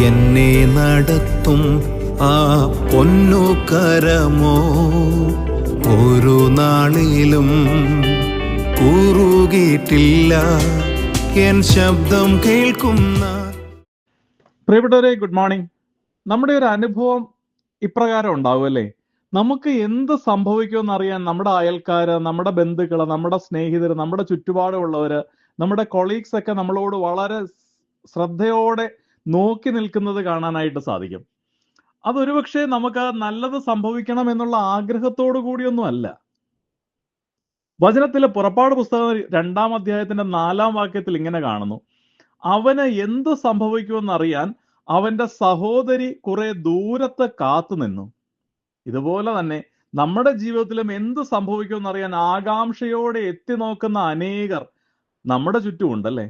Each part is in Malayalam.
എന്നെ നടത്തും ആ പൊന്നു കരമോ ഒരു നാളിലും കൂറുകീട്ടില്ല എൻ ശബ്ദം കേൾക്കുന്ന പ്രിയപ്പെട്ടവരെ ഗുഡ് മോർണിംഗ് നമ്മുടെ ഒരു അനുഭവം ഇപ്രകാരം ഉണ്ടാവും അല്ലേ? നമുക്ക് എന്ത് സംഭവിക്കുമെന്ന് അറിയാൻ നമ്മുടെ അയൽക്കാർ നമ്മുടെ ബന്ധുക്കൾ നമ്മുടെ സ്നേഹിതർ നമ്മുടെ ചുറ്റുപാടുമുള്ളവര് നമ്മുടെ കൊളീഗ്സ് ഒക്കെ നമ്മളോട് വളരെ ശ്രദ്ധയോടെ നോക്കി നിൽക്കുന്നത് കാണാനായിട്ട് സാധിക്കും. അതൊരുപക്ഷെ നമുക്ക് നല്ലത് സംഭവിക്കണം എന്നുള്ള ആഗ്രഹത്തോടു കൂടിയൊന്നും അല്ല വചനത്തിലെ പുറപ്പാട് പുസ്തകം രണ്ടാം അധ്യായത്തിന്റെ നാലാം വാക്യത്തിൽ ഇങ്ങനെ കാണുന്നു. അവന് എന്ത് സംഭവിക്കുമെന്ന് അറിയാൻ അവന്റെ സഹോദരി കുറെ ദൂരത്ത് കാത്തു നിന്നു. ഇതുപോലെ തന്നെ നമ്മുടെ ജീവിതത്തിലും എന്ത് സംഭവിക്കുമെന്ന് അറിയാൻ ആകാംക്ഷയോടെ എത്തി നോക്കുന്ന അനേകർ നമ്മുടെ ചുറ്റും ഉണ്ടല്ലേ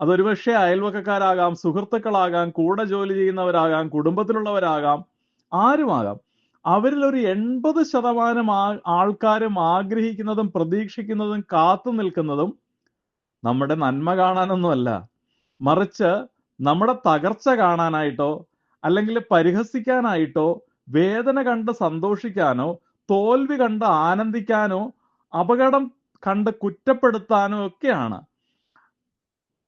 അതൊരുപക്ഷെ അയൽവക്കക്കാരാകാം സുഹൃത്തുക്കളാകാം കൂടെ ജോലി ചെയ്യുന്നവരാകാം കുടുംബത്തിലുള്ളവരാകാം ആരുമാകാം. അവരിൽ ഒരു എൺപത് ശതമാനം ആൾക്കാരും ആഗ്രഹിക്കുന്നതും പ്രതീക്ഷിക്കുന്നതും കാത്തു നിൽക്കുന്നതും നമ്മുടെ നന്മ കാണാനൊന്നുമല്ല. മറിച്ച് നമ്മുടെ തകർച്ച കാണാനായിട്ടോ അല്ലെങ്കിൽ പരിഹസിക്കാനായിട്ടോ വേദന കണ്ട് സന്തോഷിക്കാനോ തോൽവി കണ്ട് ആനന്ദിക്കാനോ അപകടം കണ്ട് കുറ്റപ്പെടുത്താനോ ഒക്കെയാണ്.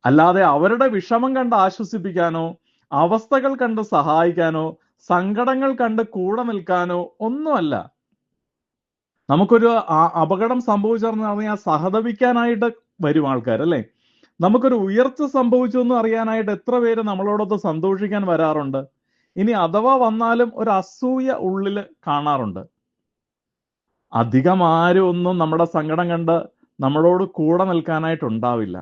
അല്ലാതെ അവരുടെ വിഷമം കണ്ട് ആശ്വസിപ്പിക്കാനോ അവസ്ഥകൾ കണ്ട് സഹായിക്കാനോ സങ്കടങ്ങൾ കണ്ട് കൂടെ നിൽക്കാനോ ഒന്നുമല്ല. നമുക്കൊരു അപകടം സംഭവിച്ചെന്ന് പറഞ്ഞാൽ സഹതപിക്കാനായിട്ട് വരും ആൾക്കാർ അല്ലേ? നമുക്കൊരു ഉയർച്ച സംഭവിച്ചു എന്ന് അറിയാനായിട്ട് എത്ര പേര് നമ്മളോടൊത്ത് സന്തോഷിക്കാൻ വരാറുണ്ട്. ഇനി അഥവാ വന്നാലും ഒരു അസൂയ ഉള്ളിൽ കാണാറുണ്ട്. അധികം ആരും ഒന്നും നമ്മുടെ സങ്കടം കണ്ട് നമ്മളോട് കൂടെ നിൽക്കാനായിട്ടുണ്ടാവില്ല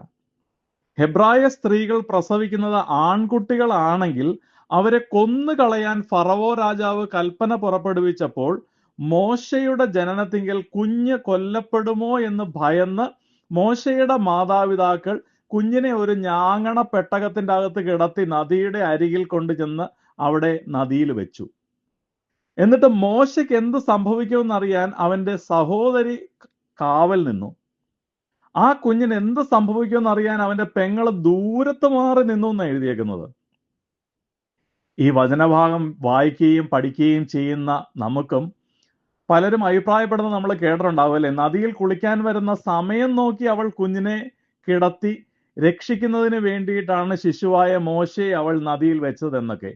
ഹെബ്രായ സ്ത്രീകൾ പ്രസവിക്കുന്നത് ആൺകുട്ടികളാണെങ്കിൽ അവരെ കൊന്നു കളയാൻ ഫറവോ രാജാവ് കൽപ്പന പുറപ്പെടുവിച്ചപ്പോൾ മോശയുടെ ജനനത്തിങ്കിൽ കുഞ്ഞ് കൊല്ലപ്പെടുമോ എന്ന് ഭയന്ന് മോശയുടെ മാതാപിതാക്കൾ കുഞ്ഞിനെ ഒരു ഞാങ്ങണ പെട്ടകത്തിന്റെ അകത്ത് കിടത്തി നദിയുടെ അരികിൽ കൊണ്ടുചെന്ന് അവിടെ നദിയിൽ വെച്ചു. എന്നിട്ട് മോശയ്ക്ക് എന്ത് സംഭവിക്കുമെന്നറിയാൻ അവന്റെ സഹോദരി കാവൽ നിന്നു. ആ കുഞ്ഞിന് എന്ത് സംഭവിക്കുമെന്ന് അറിയാൻ അവന്റെ പെങ്ങൾ ദൂരത്ത് മാറി നിന്നു എന്നാണ് എഴുതിയേക്കുന്നത്. ഈ വചനഭാഗം വായിക്കുകയും പഠിക്കുകയും ചെയ്യുന്ന നമുക്കും പലരും അഭിപ്രായപ്പെടുന്നത് നമ്മൾ കേട്ടിട്ടുണ്ടാവുമല്ലേ? നദിയിൽ കുളിക്കാൻ വരുന്ന സമയം നോക്കി അവൾ കുഞ്ഞിനെ കിടത്തി രക്ഷിക്കുന്നതിന് വേണ്ടിയിട്ടാണ് ശിശുവായ മോശയെ അവൾ നദിയിൽ വെച്ചതെന്നൊക്കെ.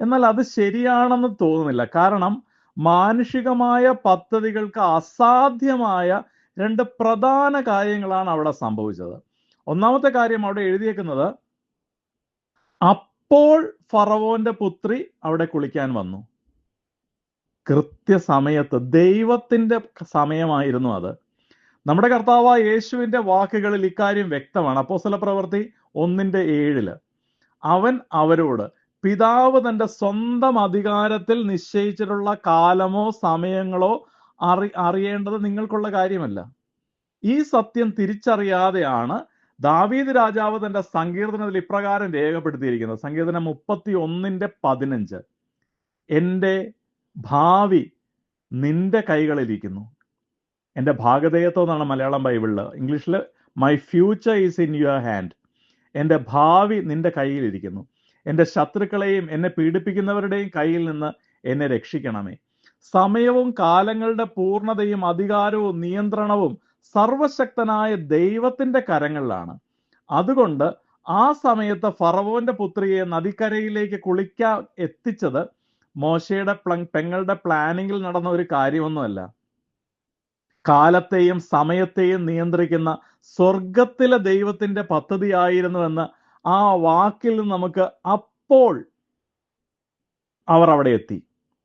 എന്നാൽ അത് ശരിയാണെന്ന് തോന്നുന്നില്ല. കാരണം മാനുഷികമായ പദ്ധതികൾക്ക് അസാധ്യമായ രണ്ട് പ്രധാന കാര്യങ്ങളാണ് അവിടെ സംഭവിച്ചത്. ഒന്നാമത്തെ കാര്യം അവിടെ എഴുതിയേക്കുന്നത് അപ്പോൾ ഫറവോന്റെ പുത്രി അവിടെ കുളിക്കാൻ വന്നു. കൃത്യസമയത്ത് ദൈവത്തിന്റെ സമയമായിരുന്നു അത്. നമ്മുടെ കർത്താവ് യേശുവിന്റെ വാക്കുകളിൽ ഇക്കാര്യം വ്യക്തമാണ്. അപ്പോസ്തല പ്രവൃത്തി ഒന്നിന്റെ ഏഴിൽ അവൻ അവരോട് പിതാവ് തന്റെ സ്വന്തം അധികാരത്തിൽ നിശ്ചയിച്ചിട്ടുള്ള കാലമോ സമയങ്ങളോ അറി അറിയേണ്ടത് നിങ്ങൾക്കുള്ള കാര്യമല്ല. ഈ സത്യം തിരിച്ചറിയാതെയാണ് ദാവീദ് രാജാവ് തന്റെ സങ്കീർത്തനത്തിൽ ഇപ്രകാരം രേഖപ്പെടുത്തിയിരിക്കുന്നത്. സങ്കീർത്തനം മുപ്പത്തി ഒന്നിന്റെ പതിനഞ്ച്. എന്റെ ഭാവി നിന്റെ കൈകളിലിരിക്കുന്നു. എന്റെ ഭാഗധേയത്വം എന്നാണ് മലയാളം ബൈബിളിൽ. ഇംഗ്ലീഷിൽ my future is in your hand എന്റെ ഭാവി നിന്റെ കയ്യിലിരിക്കുന്നു എന്റെ ശത്രുക്കളെയും എന്നെ പീഡിപ്പിക്കുന്നവരുടെയും കയ്യിൽ നിന്ന് എന്നെ രക്ഷിക്കണമേ. സമയവും കാലങ്ങളുടെ പൂർണതയും അധികാരവും നിയന്ത്രണവും സർവശക്തനായ ദൈവത്തിന്റെ കരങ്ങളിലാണ്. അതുകൊണ്ട് ആ സമയത്ത് ഫറവോന്റെ പുത്രിയെ നദിക്കരയിലേക്ക് കുളിക്കാൻ എത്തിച്ചത് മോശയുടെ പെങ്ങളുടെ പ്ലാനിങ്ങിൽ നടന്ന ഒരു കാര്യമൊന്നുമല്ല. കാലത്തെയും സമയത്തെയും നിയന്ത്രിക്കുന്ന സ്വർഗത്തിലെ ദൈവത്തിന്റെ പദ്ധതിയായിരുന്നുവെന്ന് ആ വാക്കിൽ നമുക്ക് അപ്പോൾ അവർ അവിടെ എത്തി.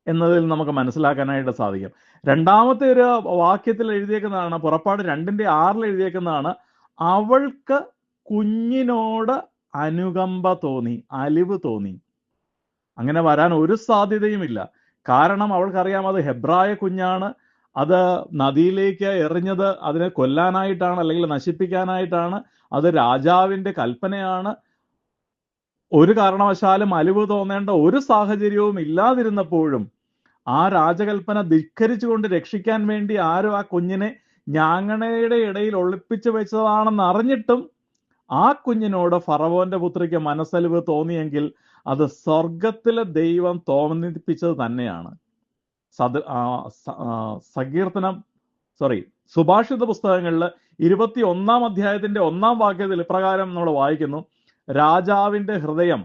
എന്നതിൽ നമുക്ക് മനസ്സിലാക്കാനായിട്ട് സാധിക്കും. രണ്ടാമത്തെ ഒരു വാക്യത്തിൽ എഴുതിയേക്കുന്നതാണ് പുറപ്പാട് രണ്ടിന്റെ ആറിൽ എഴുതിയേക്കുന്നതാണ് അവൾക്ക് കുഞ്ഞിനോട് അനുകമ്പ തോന്നി അലിവ് തോന്നി. അങ്ങനെ വരാൻ ഒരു സാധ്യതയുമില്ല. കാരണം അവൾക്കറിയാം അത് ഹെബ്രായ കുഞ്ഞാണ് അത് നദിയിലേക്ക് എറിഞ്ഞത് അതിനെ കൊല്ലാനായിട്ടാണ് അല്ലെങ്കിൽ നശിപ്പിക്കാനായിട്ടാണ് അത് രാജാവിന്റെ കൽപ്പനയാണ്. ഒരു കാരണവശാലും അലിവ് തോന്നേണ്ട ഒരു സാഹചര്യവും ഇല്ലാതിരുന്നപ്പോഴും ആ രാജകൽപ്പന ധിക്കരിച്ചുകൊണ്ട് രക്ഷിക്കാൻ വേണ്ടി ആരും ആ കുഞ്ഞിനെ ഞാങ്ങണയുടെ ഇടയിൽ ഒളിപ്പിച്ചു വെച്ചതാണെന്ന് അറിഞ്ഞിട്ടും ആ കുഞ്ഞിനോട് ഫറവോന്റെ പുത്രിക്ക് മനസ്സലിവ് തോന്നിയെങ്കിൽ അത് സ്വർഗത്തിലെ ദൈവം തോന്നിപ്പിച്ചത് തന്നെയാണ്. സദ സങ്കീർത്തനം സോറി സുഭാഷിത പുസ്തകങ്ങളിൽ ഇരുപത്തി ഒന്നാം അധ്യായത്തിന്റെ ഒന്നാം വാക്യത്തിൽ ഇപ്രകാരം നമ്മൾ വായിക്കുന്നു. രാജാവിന്റെ ഹൃദയം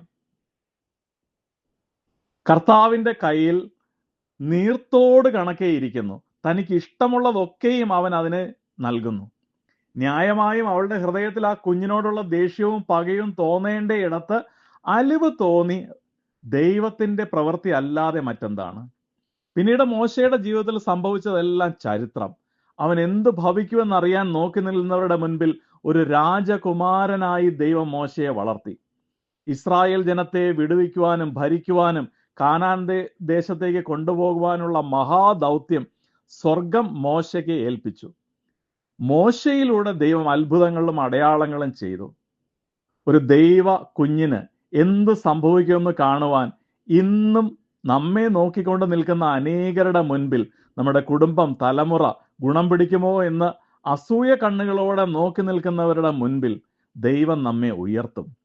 കർത്താവിന്റെ കയ്യിൽ നീർത്തോട് കണക്കേയിരിക്കുന്നു. തനിക്ക് ഇഷ്ടമുള്ളതൊക്കെയും അവൻ അതിന് നൽകുന്നു. ന്യായമായും അവളുടെ ഹൃദയത്തിൽ ആ കുഞ്ഞിനോടുള്ള ദേഷ്യവും പകയും തോന്നേണ്ട ഇടത്ത് അലിവ് തോന്നി ദൈവത്തിന്റെ പ്രവൃത്തി അല്ലാതെ മറ്റെന്താണ്? പിന്നീട് മോശയുടെ ജീവിതത്തിൽ സംഭവിച്ചതെല്ലാം ചരിത്രം. അവൻ എന്ത് ഭവിക്കുമെന്നറിയാൻ നോക്കി നിൽക്കുന്നവരുടെ മുൻപിൽ ഒരു രാജകുമാരനായി ദൈവം മോശയെ വളർത്തി. ഇസ്രായേൽ ജനത്തെ വിടുവിക്കുവാനും ഭരിക്കുവാനും കാനാൻ ദേ- ദേശത്തേക്ക് കൊണ്ടുപോകുവാനുള്ള മഹാദൗത്യം സ്വർഗം മോശയ്ക്ക് ഏൽപ്പിച്ചു. മോശയിലൂടെ ദൈവം അത്ഭുതങ്ങളും അടയാളങ്ങളും ചെയ്തു. ഒരു ദൈവ കുഞ്ഞിന് എന്ത് സംഭവിക്കുമെന്ന് കാണുവാൻ ഇന്നും നമ്മെ നോക്കിക്കൊണ്ട് നിൽക്കുന്ന അനേകരുടെ മുൻപിൽ നമ്മുടെ കുടുംബം തലമുറ ഗുണം പിടിക്കുമോ എന്ന് അസൂയ കണ്ണുകളോടെ നോക്കി നിൽക്കുന്നവരുടെ മുൻപിൽ ദൈവം നമ്മെ ഉയർത്തും.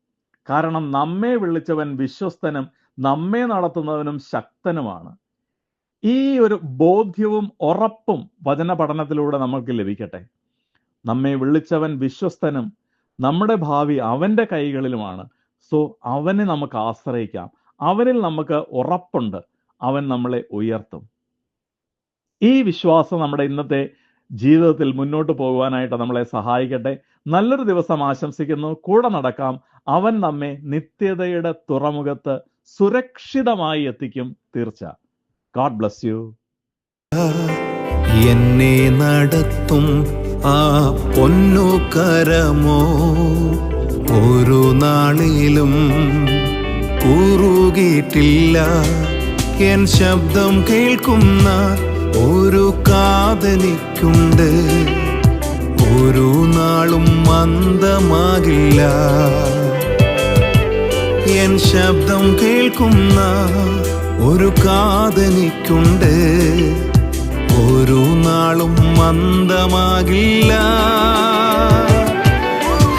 കാരണം നമ്മെ വിളിച്ചവൻ വിശ്വസ്തനും നമ്മെ നടത്തുന്നവനും ശക്തനുമാണ്. ഈ ഒരു ബോധ്യവും ഉറപ്പും വചന പഠനത്തിലൂടെ നമ്മൾക്ക് ലഭിക്കട്ടെ. നമ്മെ വിളിച്ചവൻ വിശ്വസ്തനും നമ്മുടെ ഭാവി അവന്റെ കൈകളിലുമാണ്. സോ അവനെ നമുക്ക് ആശ്രയിക്കാം. അവനിൽ നമുക്ക് ഉറപ്പുണ്ട്. അവൻ നമ്മളെ ഉയർത്തും. ഈ വിശ്വാസം നമ്മുടെ ഇന്നത്തെ ജീവിതത്തിൽ മുന്നോട്ട് പോകുവാനായിട്ട് നമ്മളെ സഹായിക്കട്ടെ. നല്ലൊരു ദിവസം ആശംസിക്കുന്നു. കൂടെ നടക്കാം. അവൻ നമ്മെ നിത്യതയുടെ തുറമുഖത്ത് സുരക്ഷിതമായി എത്തിക്കും തീർച്ച. ഗോഡ് ബ്ലസ് യു എന്നെ നടത്തും ആ പൊന്നു കരമോ ഒരു നാളിലും കൂറുകീട്ടില്ല. എൻ ശബ്ദം കേൾക്കുന്ന ഒരു കാതലിക്കുണ്ട് ഒരു നാളും മന്ദമാകില്ല. എൻ ശബ്ദം കേൾക്കുന്ന ഒരു കാതനിക്കുണ്ട്. ഒരു നാളും മന്ദമാകില്ല.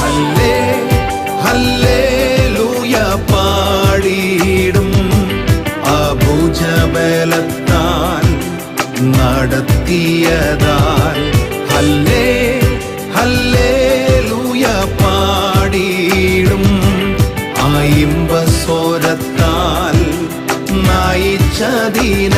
ഹല്ലേ ഹല്ലേ ലൂയ നടത്തിയതാൽ ഹല്ലേ ഹല്ലേ ലൂയ പാടിയിടും. ആയിമ്പ സ്വരത്താൽ നയിച്ചതിന